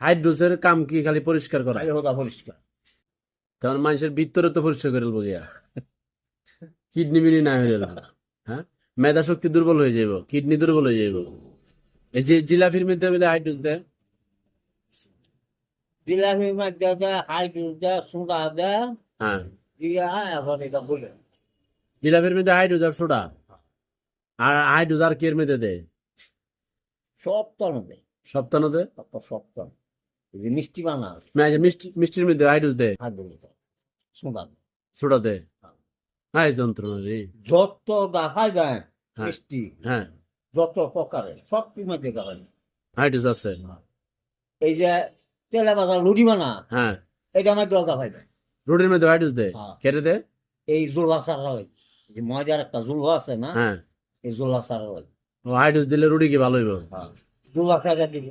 হাইড্রোসের কাম কি খালি পরিষ্কার করা? পরিষ্কার। তখন মানুষের ভিতরে তো পরিষ্কার করে দেবো গিয়া। কিডনি মিনি না হয়ে হ্যাঁ? মেধা শক্তি দুর্বল হয়ে যাইব কিডনি দুর্বল হয়ে যাইব। এই যে জিলাপির মধ্যে বলে হাইড্রোস দেয়? জিলাপির মধ্যে দেয় হাইড্রোজ দেয় সোডা দেয় হ্যাঁ। দিয়া এখন এটা বলে। জিলাপির মধ্যে হাইড্রোস আর সোডা? আর হাইড্রোস আর কি এর মধ্যে দেয়? তন্ন দেয় সপ্তাহতে তারপর সব তন্ন এই যে মিষ্টি বানা মিষ্টি মিষ্টির মধ্যে হাইড্রোস দেয়। সোডা সোডা দেয়? হ্যাঁ যন্ত্রণা রে। যত দেয় হ্যাঁ। মিষ্টি হ্যাঁ। যত প্রকারের সব দেখা হয়। হাইড্রোস আছে। এই যে তেলে বাজার লুডি বানা হ্যাঁ। এটা আমার দরকার হয় রুটির মধ্যে হাইড্রোস দেয়? হ্যাঁ। কেটে দেয়? এই জোলা সারা যে মজার একটা জোলা আছে না হ্যাঁ। এই জোলা সারা ও হাইড্রোস দিলে রুটি কি ভালো হইব? জোলা সারা দিলে